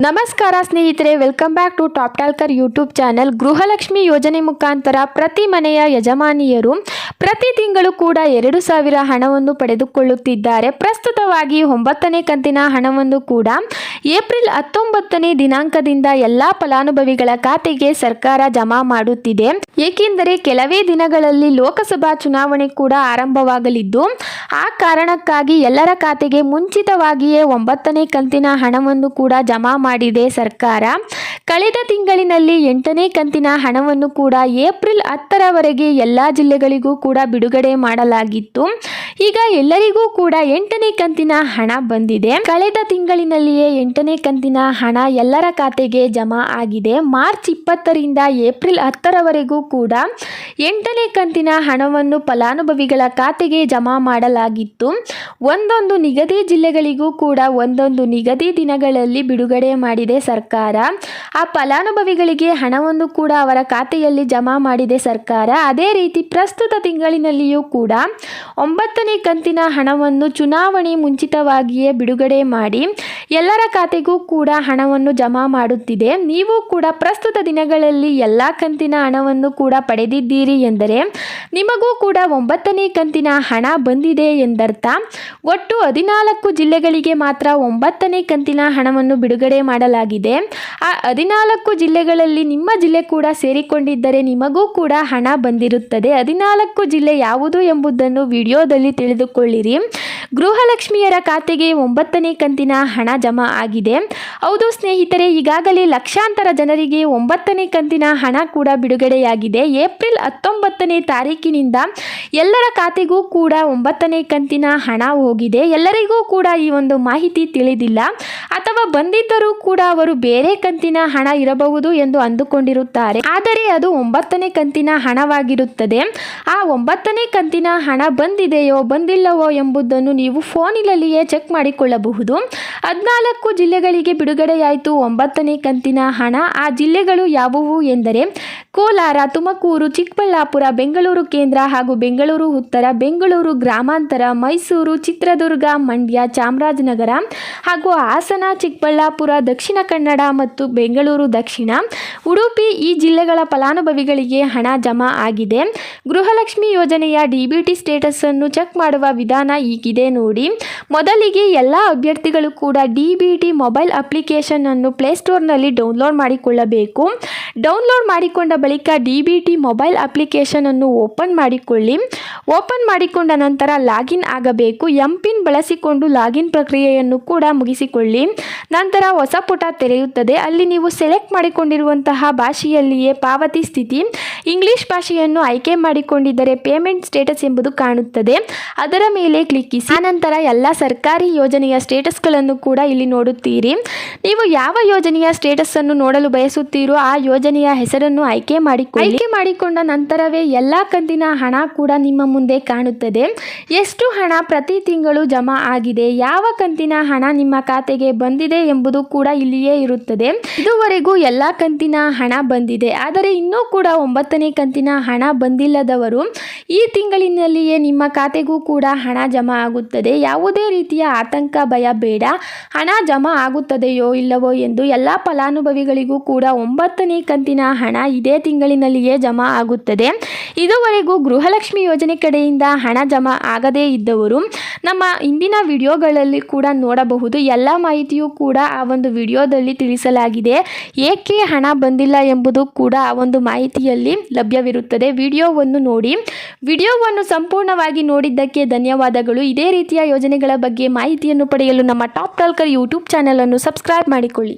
ನಮಸ್ಕಾರ ಸ್ನೇಹಿತರೆ welcome back to top talker YouTube channel Gruhalakshmi ಯೋಜನೆ ಮುಖಾಂತರ ಪ್ರತಿ ಮನೆಯ ಯಜಮಾನಿಯರು ಪ್ರತಿ ತಿಂಗಳು ಕೂಡ ಎರಡು ಸಾವಿರ ಹಣವನ್ನು ಪಡೆದುಕೊಳ್ಳುತ್ತಿದ್ದಾರೆ. ಪ್ರಸ್ತುತವಾಗಿ ಒಂಬತ್ತನೇ ಕಂತಿನ ಹಣವನ್ನು ಕೂಡ ಏಪ್ರಿಲ್ ಹತ್ತೊಂಬತ್ತನೇ ದಿನಾಂಕದಿಂದ ಎಲ್ಲ ಫಲಾನುಭವಿಗಳ ಖಾತೆಗೆ ಸರ್ಕಾರ ಜಮಾ ಮಾಡುತ್ತಿದೆ. ಏಕೆಂದರೆ ಕೆಲವೇ ದಿನಗಳಲ್ಲಿ ಲೋಕಸಭಾ ಚುನಾವಣೆ ಕೂಡ ಆರಂಭವಾಗಲಿದ್ದು, ಆ ಕಾರಣಕ್ಕಾಗಿ ಎಲ್ಲರ ಖಾತೆಗೆ ಮುಂಚಿತವಾಗಿಯೇ ಒಂಬತ್ತನೇ ಕಂತಿನ ಹಣವನ್ನು ಕೂಡ ಜಮಾ ಮಾಡಿದೆ ಸರ್ಕಾರ. ಕಳೆದ ತಿಂಗಳಿನಲ್ಲಿ ಎಂಟನೇ ಕಂತಿನ ಹಣವನ್ನು ಕೂಡ ಏಪ್ರಿಲ್ ಹತ್ತರವರೆಗೆ ಎಲ್ಲ ಜಿಲ್ಲೆಗಳಿಗೂ ಕೂಡ ಬಿಡುಗಡೆ ಮಾಡಲಾಗಿತ್ತು. ಈಗ ಎಲ್ಲರಿಗೂ ಕೂಡ ಎಂಟನೇ ಕಂತಿನ ಹಣ ಬಂದಿದೆ. ಕಳೆದ ತಿಂಗಳಿನಲ್ಲಿಯೇ ಎಂಟನೇ ಕಂತಿನ ಹಣ ಎಲ್ಲರ ಖಾತೆಗೆ ಜಮಾ ಆಗಿದೆ. ಮಾರ್ಚ್ ಇಪ್ಪತ್ತರಿಂದ ಏಪ್ರಿಲ್ ಹತ್ತರವರೆಗೂ ಕೂಡ ಎಂಟನೇ ಕಂತಿನ ಹಣವನ್ನು ಫಲಾನುಭವಿಗಳ ಖಾತೆಗೆ ಜಮಾ ಮಾಡಲಾಗಿತ್ತು. ಒಂದೊಂದು ನಿಗದಿ ಜಿಲ್ಲೆಗಳಿಗೂ ಕೂಡ ಒಂದೊಂದು ನಿಗದಿ ದಿನಗಳಲ್ಲಿ ಬಿಡುಗಡೆ ಮಾಡಿದೆ ಸರ್ಕಾರ. ಆ ಫಲಾನುಭವಿಗಳಿಗೆ ಹಣವನ್ನು ಕೂಡ ಅವರ ಖಾತೆಯಲ್ಲಿ ಜಮಾ ಮಾಡಿದೆ ಸರ್ಕಾರ. ಅದೇ ರೀತಿ ಪ್ರಸ್ತುತ ತಿಂಗಳಿನಲ್ಲಿಯೂ ಕೂಡ ಒಂಬತ್ತನೇ ಕಂತಿನ ಹಣವನ್ನು ಚುನಾವಣೆ ಮುಂಚಿತವಾಗಿಯೇ ಬಿಡುಗಡೆ ಮಾಡಿ ಎಲ್ಲರ ಖಾತೆಗೂ ಕೂಡ ಹಣವನ್ನು ಜಮಾ ಮಾಡುತ್ತಿದೆ. ನೀವು ಕೂಡ ಪ್ರಸ್ತುತ ದಿನಗಳಲ್ಲಿ ಎಲ್ಲ ಕಂತಿನ ಹಣವನ್ನು ಕೂಡ ಪಡೆದಿದ್ದೀರಿ ಎಂದರೆ ನಿಮಗೂ ಕೂಡ ಒಂಬತ್ತನೇ ಕಂತಿನ ಹಣ ಬಂದಿದೆ ಎಂದರ್ಥ. ಒಟ್ಟು ಹದಿನಾಲ್ಕು ಜಿಲ್ಲೆಗಳಿಗೆ ಮಾತ್ರ ಒಂಬತ್ತನೇ ಕಂತಿನ ಹಣವನ್ನು ಬಿಡುಗಡೆ ಮಾಡಲಾಗಿದೆ. ಆ ಹದಿನಾಲ್ಕು ಜಿಲ್ಲೆಗಳಲ್ಲಿ ನಿಮ್ಮ ಜಿಲ್ಲೆ ಕೂಡ ಸೇರಿಕೊಂಡಿದ್ದರೆ ನಿಮಗೂ ಕೂಡ ಹಣ ಬಂದಿರುತ್ತದೆ. ಹದಿನಾಲ್ಕು ಜಿಲ್ಲೆ ಯಾವುದು ಎಂಬುದನ್ನು ವಿಡಿಯೋದಲ್ಲಿ ತಿಳಿದುಕೊಳ್ಳಿರಿ. ಗೃಹಲಕ್ಷ್ಮಿಯರ ಖಾತೆಗೆ ಒಂಬತ್ತನೇ ಕಂತಿನ ಹಣ ಜಮಾ ಆಗಿದೆ. ಹೌದು ಸ್ನೇಹಿತರೆ, ಈಗಾಗಲೇ ಲಕ್ಷಾಂತರ ಜನರಿಗೆ ಒಂಬತ್ತನೇ ಕಂತಿನ ಹಣ ಕೂಡ ಬಿಡುಗಡೆಯಾಗಿದೆ. ಏಪ್ರಿಲ್ ಹತ್ತೊಂಬತ್ತನೇ ತಾರೀಕಿನಿಂದ ಎಲ್ಲರ ಖಾತೆಗೂ ಕೂಡ ಒಂಬತ್ತನೇ ಕಂತಿನ ಹಣ ಹೋಗಿದೆ. ಎಲ್ಲರಿಗೂ ಕೂಡ ಈ ಒಂದು ಮಾಹಿತಿ ತಿಳಿದಿಲ್ಲ. ಅಥವಾ ಬಂದಿದ್ದರೂ ಕೂಡ ಅವರು ಬೇರೆ ಕಂತಿನ ಹಣ ಇರಬಹುದು ಎಂದು ಅಂದುಕೊಂಡಿರುತ್ತಾರೆ. ಆದರೆ ಅದು ಒಂಬತ್ತನೇ ಕಂತಿನ ಹಣವಾಗಿರುತ್ತದೆ. ಆ ಒಂಬತ್ತನೇ ಕಂತಿನ ಹಣ ಬಂದಿದೆಯೋ ಬಂದಿಲ್ಲವೋ ಎಂಬುದನ್ನು ನೀವು ಫೋನಿನಲ್ಲಿಯೇ ಚೆಕ್ ಮಾಡಿಕೊಳ್ಳಬಹುದು. ಹದಿನಾಲ್ಕು ಜಿಲ್ಲೆಗಳಿಗೆ ಬಿಡುಗಡೆಯಾಯಿತು. ಒಂಬತ್ತನೇ ಕಂತಿನ ಹಣ. ಆ ಜಿಲ್ಲೆಗಳು ಯಾವುವು ಎಂದರೆ ಕೋಲಾರ, ತುಮಕೂರು, ಚಿಕ್ಕಬಳ್ಳಾಪುರ, ಬೆಂಗಳೂರು ಕೇಂದ್ರ ಹಾಗೂ ಬೆಂಗಳೂರು ಉತ್ತರ, ಬೆಂಗಳೂರು ಗ್ರಾಮಾಂತರ, ಮೈಸೂರು, ಚಿತ್ರದುರ್ಗ, ಮಂಡ್ಯ, ಚಾಮರಾಜನಗರ ಹಾಗೂ ಹಾಸನ, ಚಿಕ್ಕಬಳ್ಳಾಪುರ, ದಕ್ಷಿಣ ಕನ್ನಡ ಮತ್ತು ಬೆಂಗಳೂರು ದಕ್ಷಿಣ. ಉಡುಪಿ ಈ ಜಿಲ್ಲೆಗಳ ಫಲಾನುಭವಿಗಳಿಗೆ ಹಣ ಜಮಾ ಆಗಿದೆ. ಗೃಹಲಕ್ಷ್ಮಿ ಯೋಜನೆಯ ಡಿಬಿಟಿ ಸ್ಟೇಟಸ್ ಅನ್ನು ಚೆಕ್ ಮಾಡುವ ವಿಧಾನ ಈಗಿದೆ ನೋಡಿ. ಮೊದಲಿಗೆ ಎಲ್ಲ ಅಭ್ಯರ್ಥಿಗಳು ಕೂಡ D B T mobile application ಅನ್ನು ಪ್ಲೇಸ್ಟೋರ್ನಲ್ಲಿ ಡೌನ್ಲೋಡ್ ಮಾಡಿಕೊಳ್ಳಬೇಕು. ಡೌನ್ಲೋಡ್ ಮಾಡಿಕೊಂಡ ಬಳಿಕ D B T mobile application ಅನ್ನು ಓಪನ್ ಮಾಡಿಕೊಳ್ಳಿ. ಓಪನ್ ಮಾಡಿಕೊಂಡ ನಂತರ ಲಾಗಿನ್ ಆಗಬೇಕು. ಎಂ ಪಿನ್ ಬಳಸಿಕೊಂಡು ಲಾಗಿನ್ ಪ್ರಕ್ರಿಯೆಯನ್ನು ಕೂಡ ಮುಗಿಸಿಕೊಳ್ಳಿ. ನಂತರ ಹೊಸ ಪುಟ ತೆರೆಯುತ್ತದೆ. ಅಲ್ಲಿ ನೀವು ಸೆಲೆಕ್ಟ್ ಮಾಡಿಕೊಂಡಿರುವಂತಹ ಭಾಷೆಯಲ್ಲಿಯೇ ಪಾವತಿ ಸ್ಥಿತಿ, ಇಂಗ್ಲಿಷ್ ಭಾಷೆಯನ್ನು ಆಯ್ಕೆ ಮಾಡಿಕೊಂಡಿದ್ದರೆ ಪೇಮೆಂಟ್ ಸ್ಟೇಟಸ್ ಎಂಬುದು ಕಾಣುತ್ತದೆ. ಅದರ ಮೇಲೆ ಕ್ಲಿಕ್ಕಿಸಿ. ಆನಂತರ ಎಲ್ಲ ಸರ್ಕಾರಿ ಯೋಜನೆಯ ಸ್ಟೇಟಸ್ಗಳನ್ನು ಕೂಡ ಇಲ್ಲಿ ನೋಡುತ್ತೀರಿ. ನೀವು ಯಾವ ಯೋಜನೆಯ ಸ್ಟೇಟಸ್ ಅನ್ನು ನೋಡಲು ಬಯಸುತ್ತೀರೋ ಆ ಯೋಜನೆಯ ಹೆಸರನ್ನು ಆಯ್ಕೆ ಮಾಡಿಕೊಳ್ಳಿ. ಆಯ್ಕೆ ಮಾಡಿಕೊಂಡ ನಂತರವೇ ಎಲ್ಲ ಕಂತಿನ ಹಣ ಕೂಡ ನಿಮ್ಮ ಮುಂದೆ ಕಾಣುತ್ತದೆ. ಎಷ್ಟು ಹಣ ಪ್ರತಿ ತಿಂಗಳು ಜಮಾ ಆಗಿದೆ? ಯಾವ ಕಂತಿನ ಹಣ ನಿಮ್ಮ ಖಾತೆಗೆ ಬಂದಿದೆ ಎಂಬುದು ಕೂಡ ಇಲ್ಲಿಯೇ ಇರುತ್ತದೆ. ಇದುವರೆಗೂ ಎಲ್ಲ ಕಂತಿನ ಹಣ ಬಂದಿದೆ. ಆದರೆ ಇನ್ನೂ ಕೂಡ ಒಂಬತ್ತನೇ ಕಂತಿನ ಹಣ ಬಂದಿಲ್ಲದವರು ಈ ತಿಂಗಳಿನಲ್ಲಿಯೇ ನಿಮ್ಮ ಖಾತೆಗೂ ಕೂಡ ಹಣ ಜಮಾ ಆಗುತ್ತದೆ. ಯಾವುದೇ ರೀತಿಯ ಆತಂಕ, ಭಯ, ಬೇಡ. ಹಣ ಜಮಾ ಆಗುತ್ತದೆಯೋ ಇಲ್ಲವೋ ಎಂದು ಎಲ್ಲ ಫಲಾನುಭವಿಗಳಿಗೂ ಕೂಡ ಒಂಬತ್ತನೇ ಕಂತಿನ ಹಣ ಇದೇ ತಿಂಗಳಿನಲ್ಲಿಯೇ ಜಮಾ ಆಗುತ್ತದೆ. ಇದುವರೆಗೂ ಗೃಹಲಕ್ಷ್ಮಿ ಯೋಜನೆ ಕಡೆಯಿಂದ ಹಣ ಜಮಾ ಆಗದೇ ಇದ್ದವರು ನಮ್ಮ ಇಂದಿನ ವಿಡಿಯೋಗಳಲ್ಲಿ ಕೂಡ ನೋಡಬಹುದು. ಎಲ್ಲ ಮಾಹಿತಿಯೂ ಕೂಡ ಆ ಒಂದು ವಿಡಿಯೋದಲ್ಲಿ ತಿಳಿಸಲಾಗಿದೆ. ಏಕೆ ಹಣ ಬಂದಿಲ್ಲ ಎಂಬುದು ಕೂಡ ಆ ಒಂದು ಮಾಹಿತಿಯಲ್ಲಿ ಲಭ್ಯವಿರುತ್ತದೆ. ವಿಡಿಯೋವನ್ನು ನೋಡಿ ವಿಡಿಯೋವನ್ನು ಸಂಪೂರ್ಣವಾಗಿ ನೋಡಿದ್ದಕ್ಕೆ ಧನ್ಯವಾದಗಳು. ಇದೇ ರೀತಿಯ ಯೋಜನೆಗಳ ಬಗ್ಗೆ ಮಾಹಿತಿಯನ್ನು ಪಡೆಯಲು ನಮ್ಮ ಟಾಪ್ ಟಾಲ್ಕರ್ ಯೂಟ್ಯೂಬ್ ಚಾನಲನ್ನು ಸಬ್ಸ್ಕ್ರೈಬ್ ಮಾಡಿಕೊಳ್ಳಿ.